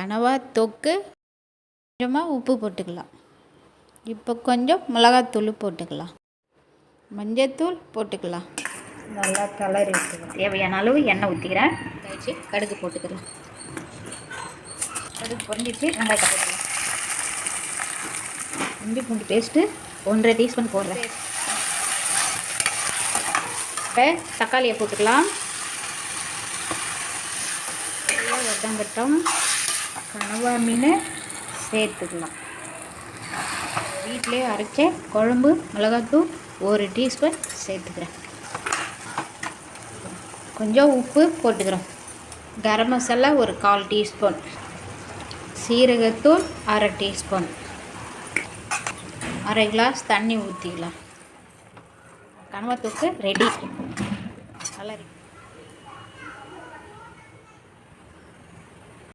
கனவா தொக்கு கொஞ்சமாக உப்பு போட்டுக்கலாம். இப்போ கொஞ்சம் மிளகாத்தூள் போட்டுக்கலாம். மஞ்சத்தூள் போட்டுக்கலாம். நல்லா விட்டுக்கலாம் தேவையான அளவு எண்ணெய் ஊற்றிக்கிறேன் கழிச்சு கடுகு போட்டுக்கலாம். கடுகு பொரிஞ்சிச்சு வெங்காயத்தை போட்டுக்கலாம். இஞ்சி பூண்டு பேஸ்ட்டு ஒன்றரை டீஸ்பூன் போடுறேன். இப்போ தக்காளியை போட்டுக்கலாம். வதங்கட்டும் கனவா மீன் சேர்த்துக்கலாம். வீட்டிலே அரைச்ச குழம்பு மிளகாத்தூள் ஒரு டீஸ்பூன் சேர்த்துக்கிறேன். கொஞ்சம் உப்பு போட்டுக்கிறோம் கரம் மசாலா ஒரு கால் டீஸ்பூன். சீரகத்தூள் அரை டீஸ்பூன். அரை கிளாஸ் தண்ணி ஊற்றிக்கலாம் கனவத்தூக்கு ரெடி நல்லா இருக்கு.